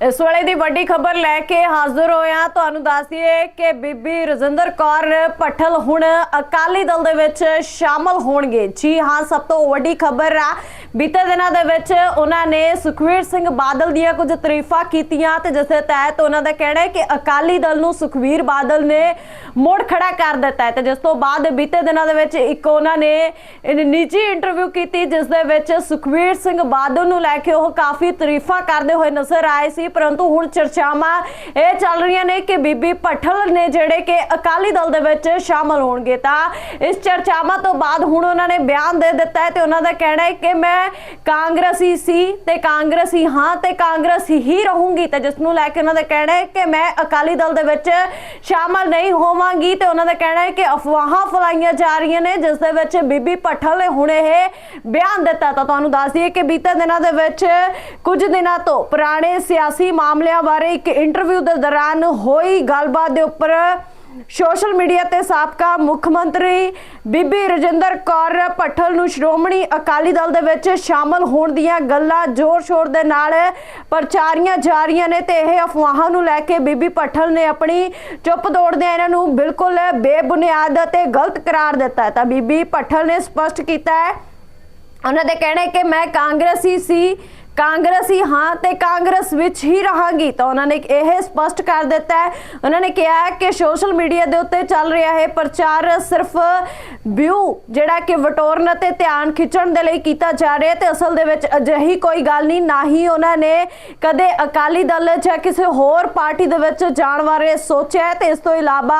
ਇਸ ਵੇਲੇ ਦੀ ਵੱਡੀ ਖਬਰ ਲੈ ਕੇ ਹਾਜ਼ਰ ਹੋਇਆ, ਤੁਹਾਨੂੰ ਦੱਸ ਦਈਏ ਕਿ ਬੀਬੀ ਰਜਿੰਦਰ ਕੌਰ ਪਠਲ ਹੁਣ ਅਕਾਲੀ ਦਲ ਦੇ ਵਿੱਚ ਸ਼ਾਮਲ ਹੋਣਗੇ। ਜੀ ਹਾਂ, ਸਭ ਤੋਂ ਵੱਡੀ ਖਬਰ ਆ ਬੀਤੇ ਦਿਨਾਂ ਦੇ ਵਿੱਚ ਉਹਨਾਂ ਨੇ ਸੁਖਵੀਰ ਸਿੰਘ ਬਾਦਲ ਦੀਆਂ ਕੁਝ ਤਾਰੀਫਾਂ ਕੀਤੀਆਂ ਤੇ ਜਿਸ ਦੇ ਤਹਿਤ ਉਹਨਾਂ ਦਾ ਕਹਿਣਾ ਹੈ ਕਿ ਅਕਾਲੀ ਦਲ ਨੂੰ ਸੁਖਵੀਰ ਬਾਦਲ ਨੇ ਮੋੜ ਖੜਾ ਕਰ ਦਿੱਤਾ ਹੈ ਤੇ ਜਿਸ ਤੋਂ ਬਾਅਦ ਬੀਤੇ ਦਿਨਾਂ ਦੇ ਵਿੱਚ ਇੱਕ ਉਹਨਾਂ ਨੇ ਨਿੱਜੀ ਇੰਟਰਵਿਊ ਕੀਤੀ ਜਿਸ ਦੇ ਵਿੱਚ ਸੁਖਵੀਰ ਸਿੰਘ ਬਾਦਲ ਨੂੰ ਲੈ ਕੇ ਉਹ ਕਾਫੀ ਤਾਰੀਫਾਂ ਕਰਦੇ ਹੋਏ ਨਜ਼ਰ ਆਏ ਸੀ, ਪਰੰਤੂ ਹੁਣ ਚਰਚਾਵਾਂ ਇਹ ਚੱਲ ਰਹੀਆਂ ਨੇ ਕਿ ਬੀਬੀ ਪਠਲ ਨੇ ਜਿਹੜੇ ਕਿ ਅਕਾਲੀ ਦਲ ਦੇ ਵਿੱਚ ਸ਼ਾਮਲ ਹੋਣਗੇ ਤਾਂ ਇਸ ਚਰਚਾਵਾਂ ਤੋਂ ਬਾਅਦ ਹੁਣ ਉਹਨਾਂ ਨੇ ਬਿਆਨ ਦੇ ਦਿੱਤਾ ਹੈ ਤੇ ਉਹਨਾਂ ਦਾ ਕਹਿਣਾ ਹੈ ਕਿ ਮੈਂ ਕਾਂਗਰਸੀ ਸੀ ਤੇ ਕਾਂਗਰਸੀ ਹਾਂ ਤੇ ਕਾਂਗਰਸੀ ਹੀ ਰਹੂੰਗੀ ਤੇ ਜਿਸ ਨੂੰ ਲੈ ਕੇ ਉਹਨਾਂ ਦਾ ਕਹਿਣਾ ਹੈ ਕਿ ਮੈਂ ਅਕਾਲੀ ਦਲ ਦੇ ਵਿੱਚ ਸ਼ਾਮਲ ਨਹੀਂ ਹੋਵਾਂਗੀ ਤੇ ਉਹਨਾਂ ਦਾ ਕਹਿਣਾ ਹੈ ਕਿ ਅਫਵਾਹਾਂ ਫਲਾਈਆਂ ਜਾ ਰਹੀਆਂ ਨੇ, ਜਿਸ ਦੇ ਵਿੱਚ ਬੀਬੀ ਭੱਠਲ ਨੇ ਹੁਣ ਇਹ ਬਿਆਨ ਦਿੱਤਾ। ਤਾਂ ਤੁਹਾਨੂੰ ਦੱਸ ਦਈਏ ਕਿ ਬੀਤੇ ਦਿਨਾਂ ਦੇ ਵਿੱਚ ਕੁਝ ਦਿਨਾਂ ਤੋਂ ਪੁਰਾਣੇ ਸਿਆਸੀ ਮਾਮਲਿਆਂ ਬਾਰੇ ਇੱਕ ਇੰਟਰਵਿਊ ਦੇ ਦੌਰਾਨ ਹੋਈ ਗੱਲਬਾਤ ਦੇ ਉੱਪਰ ਸੋਸ਼ਲ ਮੀਡੀਆ ਤੇ ਸਾਬਕਾ ਮੁੱਖ ਮੰਤਰੀ ਬੀਬੀ ਰਜਿੰਦਰ ਕੌਰ ਪੱਠਲ ਨੂੰ ਸ਼੍ਰੋਮਣੀ ਅਕਾਲੀ ਦਲ ਦੇ ਵਿੱਚ ਸ਼ਾਮਲ ਹੋਣ ਦੀਆਂ ਗੱਲਾਂ ਜ਼ੋਰ-ਸ਼ੋਰ ਦੇ ਨਾਲ ਪ੍ਰਚਾਰੀਆਂ ਜਾ ਰਹੀਆਂ ਨੇ ਤੇ ਇਹ ਅਫਵਾਹਾਂ ਨੂੰ ਲੈ ਕੇ ਬੀਬੀ ਪੱਠਲ ਨੇ ਆਪਣੀ ਚੁੱਪ ਤੋੜਦਿਆਂ ਇਹਨਾਂ ਨੂੰ ਬਿਲਕੁਲ ਬੇਬੁਨਿਆਦ ਅਤੇ ਗਲਤ ਕਰਾਰ ਦਿੱਤਾ ਤਾਂ ਬੀਬੀ ਪੱਠਲ ਨੇ ਸਪਸ਼ਟ ਕੀਤਾ ਹੈ। ਉਹਨਾਂ ਦੇ ਕਹਿਣਾ ਹੈ ਕਿ ਮੈਂ ਕਾਂਗਰਸੀ ਸੀ ਕਾਂਗਰਸੀ, ਹਾਂ, ਤੇ ਕਾਂਗਰਸ ਵਿੱਚ ਹੀ ਰਹਾਂਗੀ। ਤਾਂ ਉਹਨਾਂ ਨੇ ਇਹ ਸਪਸ਼ਟ ਕਰ ਦਿੱਤਾ ਹੈ। ਉਹਨਾਂ ਨੇ ਕਿਹਾ ਕਿ ਸੋਸ਼ਲ ਮੀਡੀਆ ਦੇ ਉੱਤੇ ਚੱਲ ਰਿਹਾ ਹੈ ਪ੍ਰਚਾਰ ਸਿਰਫ ਵਿਊ, ਜਿਹੜਾ ਕਿ ਵਟੋਰਨ ਅਤੇ ਧਿਆਨ ਖਿੱਚਣ ਦੇ ਲਈ ਕੀਤਾ ਜਾ ਰਿਹਾ ਹੈ ਤੇ ਅਸਲ ਦੇ ਵਿੱਚ ਅਜਿਹੀ ਕੋਈ ਗੱਲ ਨਹੀਂ, ਨਾ ਹੀ ਉਹਨਾਂ ਨੇ ਕਦੇ ਅਕਾਲੀ ਦਲ ਜਾਂ ਕਿਸੇ ਹੋਰ ਪਾਰਟੀ ਦੇ ਵਿੱਚ ਜਾਣ ਬਾਰੇ ਸੋਚਿਆ ਹੈ। ਤੇ ਇਸ ਤੋਂ ਇਲਾਵਾ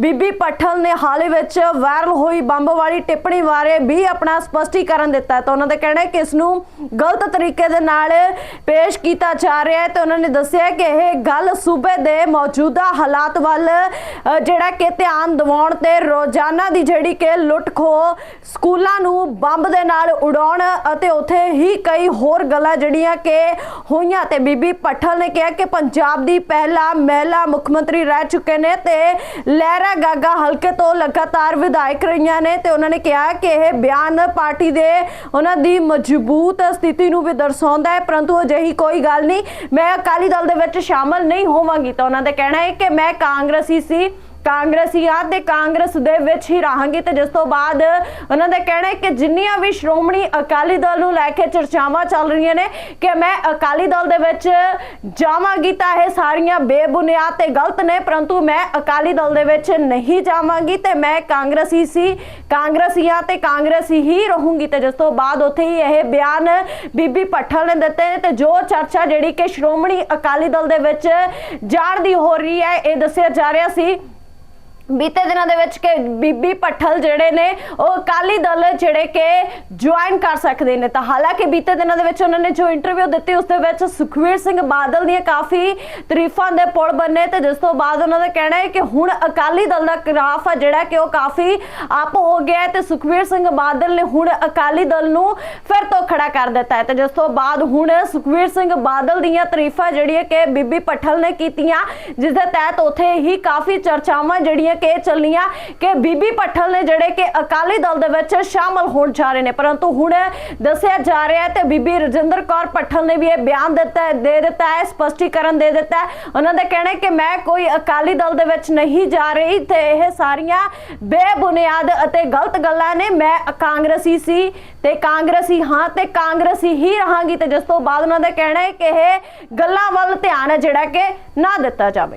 ਬੀਬੀ ਪੱਠਲ ਨੇ ਹਾਲ ਵਿੱਚ ਵਾਇਰਲ ਹੋਈ ਬੰਬ ਵਾਲੀ ਟਿੱਪਣੀ ਬਾਰੇ ਵੀ ਆਪਣਾ ਸਪਸ਼ਟੀਕਰਨ ਦਿੱਤਾ ਤਾਂ ਉਹਨਾਂ ਦਾ ਕਹਿਣਾ ਹੈ ਕਿ ਇਸ ਨੂੰ ਗਲਤ ਤਰੀਕੇ ਦੇ ਨਾਲ ਪੇਸ਼ ਕੀਤਾ ਜਾ ਰਿਹਾ ਹੈ ਤੇ ਉਹਨਾਂ ਨੇ ਦੱਸਿਆ ਕਿ ਇਹ ਗੱਲ ਸੂਬੇ ਦੇ ਮੌਜੂਦਾ ਹਾਲਾਤ ਵੱਲ ਜਿਹੜਾ ਕਿ ਧਿਆਨ ਦਿਵਾਉਣ ਤੇ ਰੋਜ਼ਾਨਾ ਦੀ ਜਿਹੜੀ ਕਿ ਲੁੱਟ ਖੋ ਸਕੂਲਾਂ ਨੂੰ ਬੰਬ ਦੇ ਨਾਲ ਉਡਾਉਣ ਅਤੇ ਉੱਥੇ ਹੀ ਕਈ ਹੋਰ ਗੱਲਾਂ ਜਿਹੜੀਆਂ ਕਿ ਹੋਈਆਂ ਤੇ ਬੀਬੀ ਪੱਠਲ ਨੇ ਕਿਹਾ ਕਿ ਪੰਜਾਬ ਦੀ ਪਹਿਲਾ ਮਹਿਲਾ ਮੁੱਖ ਮੰਤਰੀ ਰਹਿ ਚੁੱਕੇ ਨੇ ਤੇ ਲਹਿਰਾ ਗਾਗਾ ਹਲਕੇ ਤੋਂ ਲਗਾਤਾਰ ਵਿਧਾਇਕ ਰਹੀਆਂ ਨੇ ਤੇ ਉਹਨਾਂ ਨੇ ਕਿਹਾ ਕਿ ਇਹ ਬਿਆਨ ਪਾਰਟੀ ਦੇ ਉਹਨਾਂ ਦੀ ਮਜ਼ਬੂਤ ਸਥਿਤੀ ਨੂੰ ਵੀ ਦਰਸਾਉਂਦਾ ਹੈ, ਪਰੰਤੂ ਅਜਿਹੀ ਕੋਈ ਗੱਲ ਨਹੀਂ। ਮੈਂ ਅਕਾਲੀ ਦਲ ਦੇ ਵਿੱਚ ਸ਼ਾਮਲ ਨਹੀਂ ਹੋਵਾਂਗੀ ਤਾਂ ਉਹਨਾਂ ਦਾ ਕਹਿਣਾ ਹੈ ਕਿ ਮੈਂ ਕਾਂਗਰਸੀ ਸੀ। ਕਾਂਗਰਸੀ ਤੇ ਕਾਂਗਰਸ ਦੇ ਵਿੱਚ ਹੀ ਰਹਾਂਗੀ ਤੇ ਜਿਸ ਤੋਂ ਬਾਅਦ ਉਹਨਾਂ ਦਾ ਕਹਿਣਾ ਹੈ ਕਿ ਜਿੰਨੀਆਂ ਵੀ ਸ਼੍ਰੋਮਣੀ ਅਕਾਲੀ ਦਲ ਨੂੰ ਲੈ ਕੇ ਚਰਚਾਵਾਂ ਚੱਲ ਰਹੀਆਂ ਨੇ ਕਿ ਮੈਂ ਅਕਾਲੀ ਦਲ ਦੇ ਵਿੱਚ ਜਾਵਾਂਗੀ ਤਾਂ ਇਹ ਸਾਰੀਆਂ ਬੇਬੁਨਿਆਦ ਤੇ ਗਲਤ ਨੇ, ਪਰੰਤੂ ਮੈਂ ਅਕਾਲੀ ਦਲ ਦੇ ਵਿੱਚ ਨਹੀਂ ਜਾਵਾਂਗੀ ਤੇ ਮੈਂ ਕਾਂਗਰਸੀ ਸੀ ਕਾਂਗਰਸੀ ਆ ਤੇ ਕਾਂਗਰਸੀ ਹੀ ਰਹੂੰਗੀ ਤੇ ਜਿਸ ਤੋਂ ਬਾਅਦ ਉੱਥੇ ਹੀ ਇਹ ਬਿਆਨ ਬੀਬੀ ਪੱਠਲ ਨੇ ਦਿੱਤੇ ਨੇ ਤੇ ਜੋ ਚਰਚਾ ਜਿਹੜੀ ਕਿ ਸ਼੍ਰੋਮਣੀ ਅਕਾਲੀ ਦਲ ਦੇ ਵਿੱਚ ਜਾਣ ਦੀ ਹੋ ਰਹੀ ਹੈ, ਇਹ ਦੱਸਿਆ ਜਾ ਰਿਹਾ ਸੀ। ਬੀਤੇ ਦਿਨਾਂ ਦੇ ਵਿੱਚ ਕਿ ਬੀਬੀ ਪੱਠਲ ਜਿਹੜੇ ਨੇ, ਉਹ ਅਕਾਲੀ ਦਲ ਜਿਹੜੇ ਕਿ ਜੁਆਇਨ ਕਰ ਸਕਦੇ ਨੇ। ਤਾਂ ਹਾਲਾਂਕਿ ਬੀਤੇ ਦਿਨਾਂ ਦੇ ਵਿੱਚ ਉਹਨਾਂ ਨੇ ਜੋ ਇੰਟਰਵਿਊ ਦਿੱਤੀ, ਉਸ ਦੇ ਵਿੱਚ ਸੁਖਵੀਰ ਸਿੰਘ ਬਾਦਲ ਦੀਆਂ ਕਾਫੀ ਤਾਰੀਫਾਂ ਦੇ ਪੁਲ ਬੰਨੇ ਤੇ ਜਿਸ ਤੋਂ ਬਾਅਦ ਉਹਨਾਂ ਦਾ ਕਹਿਣਾ ਹੈ ਕਿ ਹੁਣ ਅਕਾਲੀ ਦਲ ਦਾ ਗ੍ਰਾਫ ਆ ਜਿਹੜਾ ਕਿ ਉਹ ਕਾਫੀ ਅਪ ਹੋ ਗਿਆ ਤੇ ਸੁਖਵੀਰ ਸਿੰਘ ਬਾਦਲ ਨੇ ਹੁਣ ਅਕਾਲੀ ਦਲ ਨੂੰ ਫਿਰ ਤੋਂ ਖੜਾ ਕਰ ਦਿੱਤਾ ਹੈ। ਤੇ ਜਿਸ ਤੋਂ ਬਾਅਦ ਹੁਣ ਸੁਖਵੀਰ ਸਿੰਘ ਬਾਦਲ ਦੀਆਂ ਤਾਰੀਫਾਂ ਜਿਹੜੀਆਂ ਕਿ ਬੀਬੀ ਪੱਠਲ ਨੇ ਕੀਤੀਆਂ, ਜਿਸ ਦੇ ਤਹਿਤ ਉੱਥੇ ਹੀ ਕਾਫੀ ਚਰਚਾਵਾਂ ਜਿਹੜੀਆਂ ਕਿ ਚੱਲੀਆਂ ਕਿ ਬੀਬੀ ਪੱਠਲ ਨੇ ਜਿਹੜੇ ਕਿ ਅਕਾਲੀ ਦਲ ਦੇ ਵਿੱਚ ਸ਼ਾਮਲ ਹੋਣ ਜਾ ਰਹੇ ਨੇ। ਪਰੰਤੂ ਹੁਣ ਦੱਸਿਆ ਜਾ ਰਿਹਾ ਹੈ ਤੇ ਬੀਬੀ ਰਜਿੰਦਰ ਕੌਰ ਪੱਠਲ ਨੇ ਵੀ ਇਹ ਬਿਆਨ ਦਿੱਤਾ ਦੇ ਦਿੱਤਾ ਹੈ, ਸਪਸ਼ਟੀਕਰਨ ਦੇ ਦਿੱਤਾ ਹੈ। ਉਹਨਾਂ ਦਾ ਕਹਿਣਾ ਹੈ ਕਿ ਮੈਂ ਕੋਈ ਅਕਾਲੀ ਦਲ ਦੇ ਵਿੱਚ ਨਹੀਂ ਜਾ ਰਹੀ ਤੇ ਇਹ ਸਾਰੀਆਂ ਬੇਬੁਨਿਆਦ ਅਤੇ ਗਲਤ ਗੱਲਾਂ ਨੇ। ਮੈਂ ਕਾਂਗਰਸੀ ਸੀ ਤੇ ਕਾਂਗਰਸੀ ਹਾਂ ਤੇ ਕਾਂਗਰਸੀ ਹੀ ਰਹਾਂਗੀ ਤੇ ਜਿਸ ਤੋਂ ਬਾਅਦ ਉਹਨਾਂ ਦਾ ਕਹਿਣਾ ਹੈ ਕਿ ਇਹ ਗੱਲਾਂ ਵੱਲ ਧਿਆਨ ਹੈ ਜਿਹੜਾ ਕਿ ਨਾ ਦਿੱਤਾ ਜਾਵੇ।